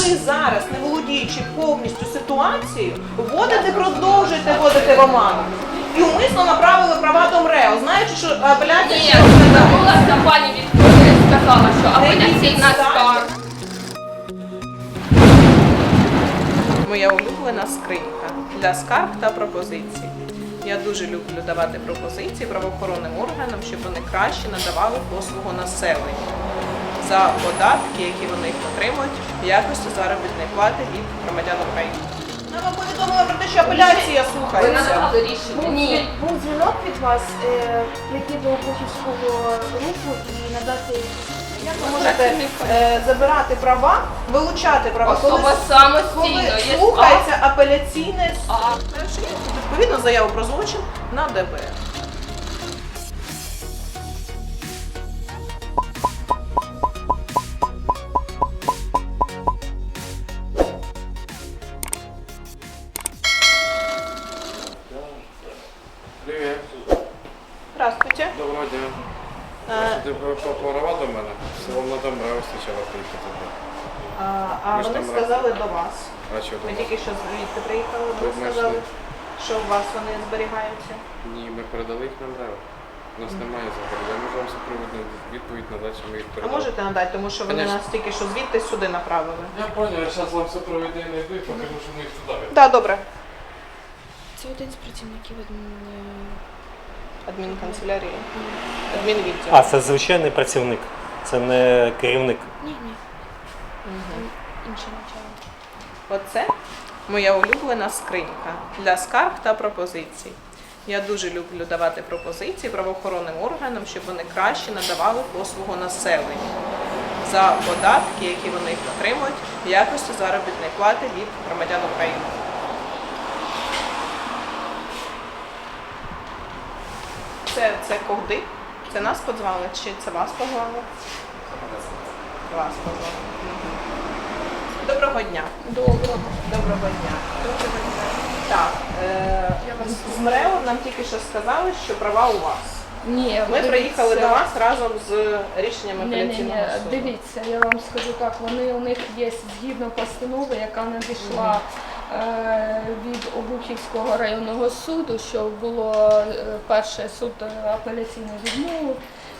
ви зараз, не володіючи повністю ситуацією, вводите, продовжуєте вводити в оману. І умисно направили права до МРЕО, знаючи, що апеляція Ні, звернулася пані і сказала, що апеляційна скарга. Моя улюблена скринька для скарг та пропозицій. Я дуже люблю давати пропозиції правоохоронним органам, щоб вони краще надавали послугу населенню за податки, які вони отримують в якості заробітної плати від громадян України. Нам вам повідомили про те, що апеляція Ви слухається. рішення? Ні. Був дзвінок від вас е, прийти до Бухівського руху і надати Як ви можете е, забирати права, вилучати права, коли, Особа коли самостійно є слухається апеляційне А. Перше, відповідно заяву про злочин на ДБР. Е, Ти права до мене? Все вам на домре спочатку приїхати. а, а Ми ж вони там сказали до вас. А що Ми тільки що звідти приїхали, вони Тут сказали, що у вас вони зберігаються. Ні, ми передали їх на МРЕО. У нас немає заходу. Я можу вам супровідну відповідь надати, що ми їх А передали. можете надати, тому що вони Конечно. нас тільки що звідти сюди направили. Я понял, я зараз вам супровідний знайду і покажу, що ми їх туди. Так, добре. це один з працівників Адмінканцелярії. Адмінвідділ. А, це звичайний працівник, це не керівник. Ні, ні, інший начальник. Оце моя улюблена скринька для скарг та пропозицій. Я дуже люблю давати пропозиції правоохоронним органам, щоб вони краще надавали послугу населенню за податки, які вони отримують в якості заробітної плати від громадян України. Це, це когди? Це нас подзвали чи це вас позвали? Вас позвали. Доброго дня. Доброго. Доброго дня. Доброго дня. Так, е, з МРЕО нам тільки що сказали, що права у вас. Ні, Ми дивіться. приїхали до вас разом з рішенням Ні, ні, ні, апеляційного суду. дивіться, я вам скажу так, вони у них є згідно постанови, яка надійшла від Обухівського районного суду, що було е, перший суд е, апеляційний відмовив.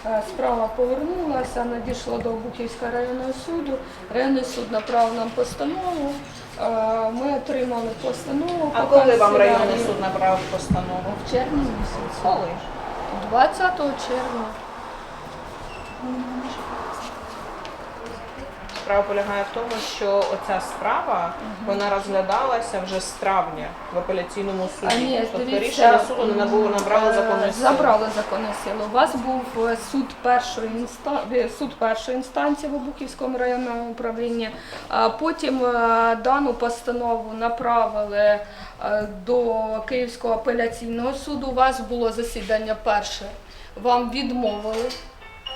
Е, Справа повернулася, надійшла до Обухівського районного суду. Районний суд направив нам постанову. Е, Ми отримали постанову. А коли вам районний суд направив постанову? В червні місяці. Коли? 20 червня. Справа полягає в тому, що оця справа вона розглядалася вже з травня в апеляційному суді. А ні, тобто дивіться, рішення суду не набуло, набрало е, законної. Забрали законну силу. У вас був е, суд першої інста... е, суд першої інстанції в Обухівському районному управлінні. А потім е, дану постанову направили е, до Київського апеляційного суду. У вас було засідання перше. Вам відмовили.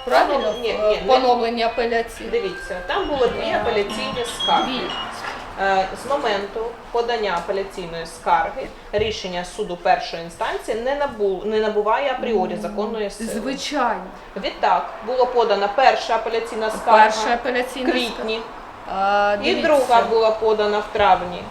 Правильно? Ні, ні, В Поновлення апеляції. Дивіться, там було дві апеляційні скарги. Е, З моменту подання апеляційної скарги рішення суду першої інстанції не набу не набуває апріорі законної сили. Звичайно. Відтак було подана перша апеляційна скарга Перша в апеляційна квітні, А, і дивіться. друга була подана в травні.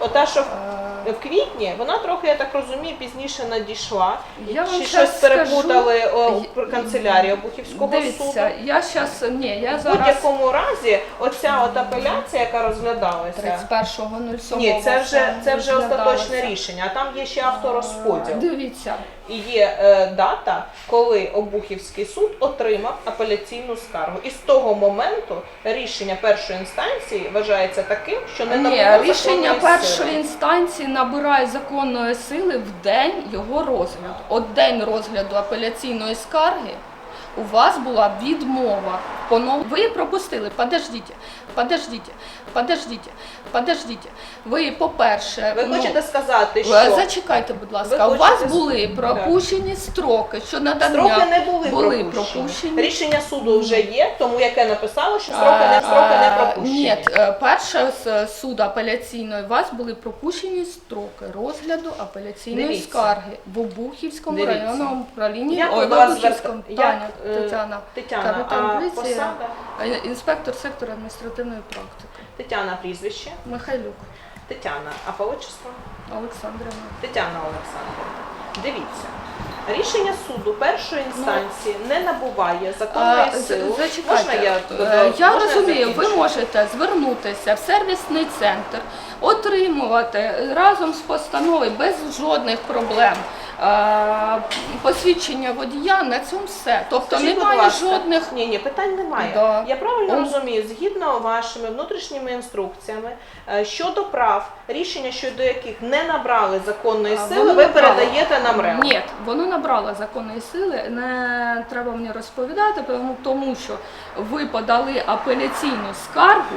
Ота, що в, Е, в квітні, вона трохи, я так розумію, пізніше надійшла. Я вам Чи щось перепутали скажу. о, в канцелярії Обухівського Дивіться, суду? я зараз ні, я В зараз будь-якому разі, оця от апеляція, яка розглядалася. 31.07. Ні, це вже це вже остаточне розглядалася. рішення. А там є ще авторозподіл. Дивіться, І є е, дата, коли Обухівський суд отримав апеляційну скаргу. І з того моменту рішення першої інстанції вважається таким, що не ні, рішення законної першої сили. інстанції набирає законної сили в день його розгляду. От день розгляду апеляційної скарги у вас була відмова. Понов... Ви пропустили, подождіть, подождіть, подождіть, подождіть. Ви, по-перше, Ви ну, хочете сказати, що Зачекайте, будь ласка. Ви У вас хочете- були Так. пропущені строки, що надання строки не були, були пропущені. Рішення суду вже є, тому яке написало, що строки не строки не пропущені. Ні, е, перше з суду апеляційної у вас були пропущені строки розгляду апеляційної Дивіться. скарги в Обухівському Дивіться. районному управлінні. Як Ой, в вас Обухівському звер- Таня, як, е, Тетяна. Тетяна, Капітан а посада? інспектор сектору адміністративної практики. Тетяна прізвище. Михайлюк Тетяна, а по отчеству? Олександрівна. Тетяна Олександрівна. Дивіться. Рішення суду першої інстанції не набуває законної сили. Зачекайте. Можна я, Е, я можна розумію, ви можете звернутися в сервісний центр, отримувати разом з постановою без жодних проблем посвідчення водія на цьому все. Тобто Скажіть, будь немає ласка, жодних. Ні, ні, питань немає. Да. Я правильно Он- розумію, згідно вашими внутрішніми інструкціями е, щодо прав, рішення щодо яких не набрали законної А, сили, воно ви набрало. передаєте нам РЕО. Ні, воно набрало законної сили. Не треба мені розповідати, тому- тому що ви подали апеляційну скаргу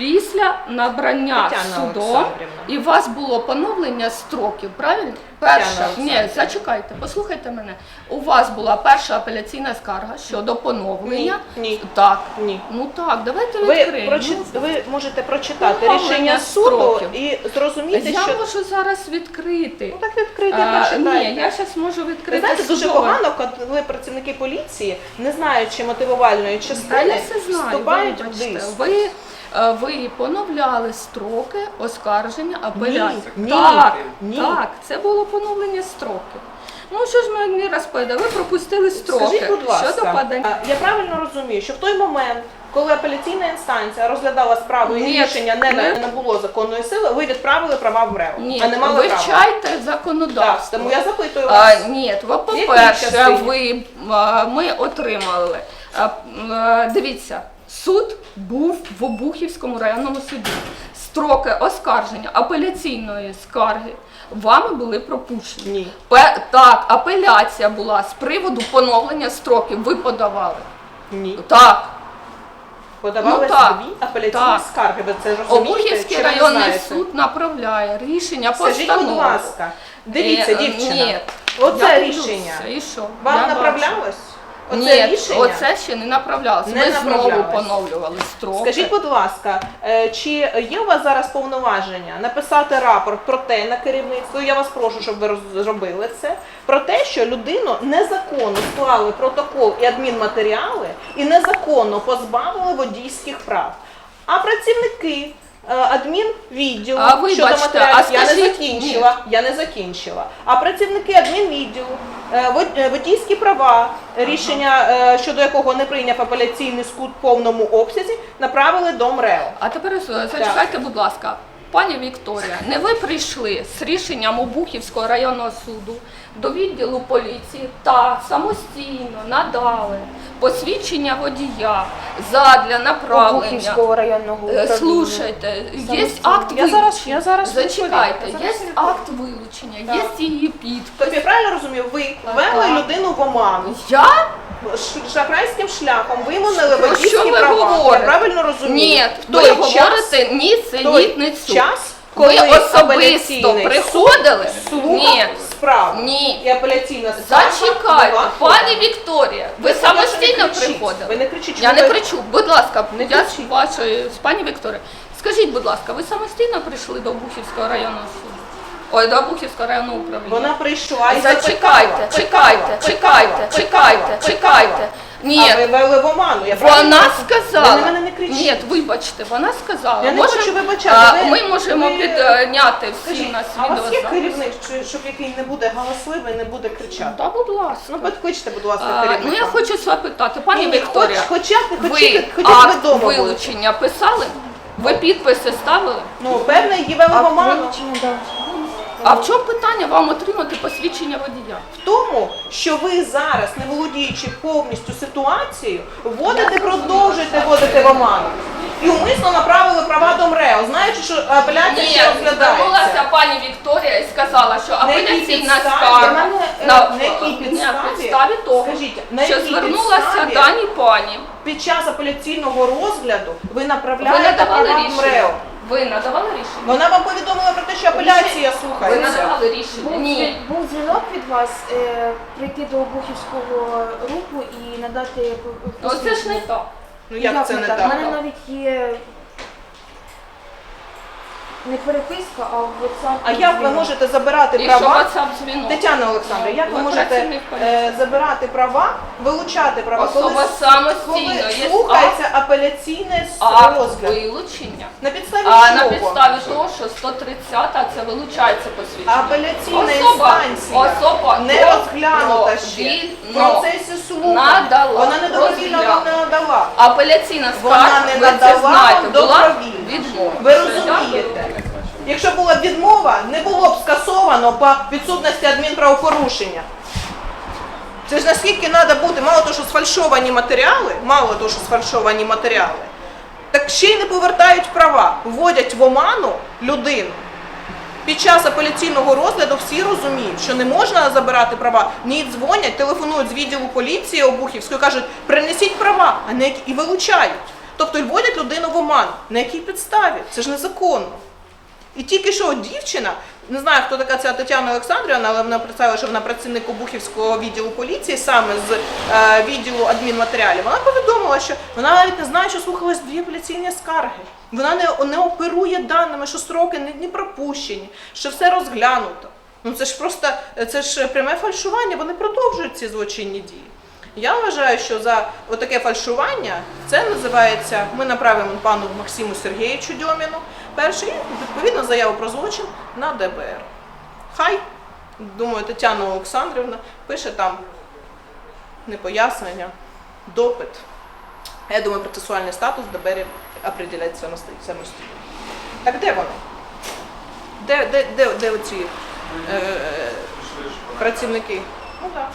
після набрання Тетяна судом. Олександрівна. І у вас було поновлення строків, правильно? Перша, ні, зачекайте, послухайте мене. У вас була перша апеляційна скарга щодо поновлення. Ні, ні. Так. Ні. Ну так, давайте Ви, відкриємо. прочи... ви можете прочитати Поновлення рішення суду строків. і зрозуміти, Я що можу зараз відкрити. ну, так відкрити, А, ні, я зараз можу Ви відкрити. знаєте, дуже судове. погано, коли працівники поліції, не знаючи мотивувальної Та частини, я все знаю, вступають в вибачте. диск. Ви, ви поновляли строки оскарження апеляції. Ні, так, ні. так, це було поновлення строків. Ну що ж мені розповідає? Ви пропустили строки Скажіть, будь ласка, щодо подання. я правильно розумію, що в той момент, коли апеляційна інстанція розглядала справу і Ні, рішення не, ми- не було законної сили, ви відправили права в МРЕО, Ні, а не мали права. вивчайте Так, законодавство. тому я запитую А, ні, ви, по-перше, частині? ви, а, ми отримали. а, м, а, Дивіться, суд був в Обухівському районному суді. Строки оскарження апеляційної скарги вами були пропущені. Ні. Пе- Так, апеляція була з приводу поновлення строків. Ви подавали. Ні. Так, Подавали Ну, так. дві апеляційні Так. скарги, ви це розумієте? Обухівський чи ви районний знаєте? суд направляє рішення Скажіть, будь ласка, дивіться, Е, дівчина, Ні, оце я дивлюся, рішення І що? вам Я бачу. направлялось? Оце Ні, рішення? оце ще не направлялося. Не Ми знову направлялось. поновлювали строки. Скажіть, будь ласка, е, чи є у вас зараз повноваження написати рапорт про те на керівництво? Я вас прошу, щоб ви роз- зробили це. Про те, що людину незаконно склали протокол і адмінматеріали і незаконно позбавили водійських прав. А працівники е, адмінвідділу А ви щодо бачите, матеріалів а я не скажіть- закінчила. Я не закінчила. А працівники адмінвідділу, е, вод- е, водійські права, рішення е, щодо якого не прийняв апеляційний суд в повному обсязі, направили до МРЕО. А тепер е, зачекайте, будь ласка. Пані Вікторія, не ви прийшли з рішенням Обухівського районного суду до відділу поліції та самостійно надали посвідчення водія задля направлення. Обухівського районного Е, управління. Слушайте, є Самостійно. акт Я зараз- вилучення. я зараз Зачекайте, відповім. є Зараз відповім. акт вилучення, є її підпис. Тобто я правильно розумію, ви Так, ввели людину в оману, Я шахрайським шляхом виманили Про водійські що ви права. Я говорите? правильно розумію? ні, в ви той говорите час, в нісенітницю. той час, Ви коли особисто апеляційний приходили? Ні. слухав справу Ні. і апеляційна скарга Зачекайте, була пані Вікторія, ви Ви самостійно самостійно не кричіть. приходили? Ви не кричіть, Я чому не кричу. Будь ласка, Не я вашої з пані Вікторії. Скажіть, будь ласка, ви самостійно прийшли до Обухівського районного суду? Ой, до Обухівського районного управління. Вона прийшла і Зачекайте, запитала, чекайте, питала, чекайте, питала, чекайте, питала, чекайте. Ні, А ви вели в оману. Я правильно вона розумію? сказала. Ви на мене не кричіть. Ні, вибачте, вона сказала. Я не Може, хочу вибачати, а, ви- Ми можемо ви- підняти всі Скажіть, нас а у вас є керівник, чи- щоб який не буде галасливий, не буде кричати? Та, будь ласка. Ну, підкличте, будь ласка, А, керівника. ну я хочу запитати, пані Ні, ні, Вікторія, хоч- Хоча ти ви хоча б ви акт вдома були. вилучення писали? Ви підписи ставили? Ну, певне, її вели в Акт оману. А в чому питання вам отримати посвідчення водія? В тому, що ви зараз, не володіючи повністю ситуацією, вводите, продовжуєте вводити в оману. І умисно направили права до МРЕО, знаючи, що апеляція ще розглядається. звернулася пані Вікторія і сказала, що На якій апеляційна підставі? скарга На мене, е, на, на якій на підставі? підставі того, Скажіть, на що якій звернулася підставі? даній пані. Під час апеляційного розгляду ви Ви направляєте права в рішення? МРЕО. Ви надавали рішення? Вона вам повідомила про те, що апеляція Ви слухається. надавали рішення? Був, Ні. був дзвінок від вас е, прийти до Обухівського руху і надати п- п- Оце ж не посвідчення. так. Ну як це не У так? мене навіть є не переписка, а WhatsApp. А як ви можете забирати І що права? WhatsApp дзвінок. Тетяна Олександра, як ви Ви можете працівник поліції. е, забирати права, вилучати права, Особа с- самостійно, коли є слухається апеляційний с- Акт розгляд? вилучення. На підставі А на чого? підставі того, що 130 це вилучається посвідчення. Апеляційна Особа- інстанція особа не розглянута ще. В провільно процесі слухання. надала, Вона не добровільно вам не надала. Апеляційна Вона скарга, не ви це надала знаєте, була добровільно. відмова. Ви розумієте? Якщо була б відмова, не було б скасовано по відсутності адмінправопорушення. Це ж наскільки треба бути, мало того, що сфальшовані матеріали, мало того, що сфальшовані матеріали, так ще й не повертають права, вводять в оману людину. Під час апеляційного розгляду всі розуміють, що не можна забирати права. Ні, дзвонять, телефонують з відділу поліції Обухівської, кажуть, принесіть права, а не і вилучають. Тобто вводять людину в оман. На якій підставі? Це ж незаконно. І тільки що дівчина, не знаю, хто така ця Тетяна Олександрівна, але вона представила, що вона працівник Обухівського відділу поліції, саме з е, відділу адмінматеріалів. Вона повідомила, що вона навіть не знає, що слухалось дві апеляційні скарги. Вона не, не оперує даними, що строки не, не пропущені, що все розглянуто. Ну це ж просто це ж пряме фальшування, вони продовжують ці злочинні дії. Я вважаю, що за отаке фальшування це називається. Ми направимо пану Максиму Сергійовичу Дьоміну перший і відповідно заяву про злочин на ДБР. Хай, думаю, Тетяна Олександрівна пише там не пояснення, допит. Я думаю, процесуальний статус ДБР определяється самостійно. Так де воно? Де, де, де, де оці е, працівники? Ну так.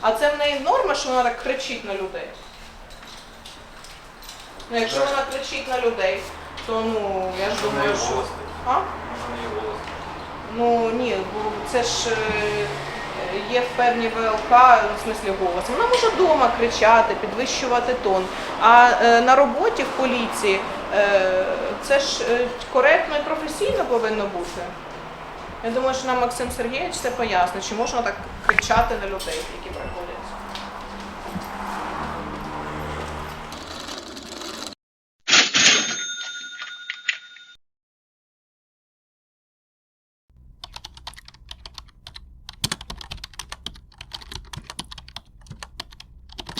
А це в неї норма, що вона так кричить на людей. Ну, якщо вона кричить на людей, то ну я ж думаю, що. А? Ну ні, бо це ж е, є в певні ВЛК, в смислі голос. Вона може вдома кричати, підвищувати тон. А е, на роботі в поліції е, це ж е, коректно і професійно повинно бути. Я думаю, що нам Максим Сергійович це пояснить, чи можна так кричати на людей, які приходять.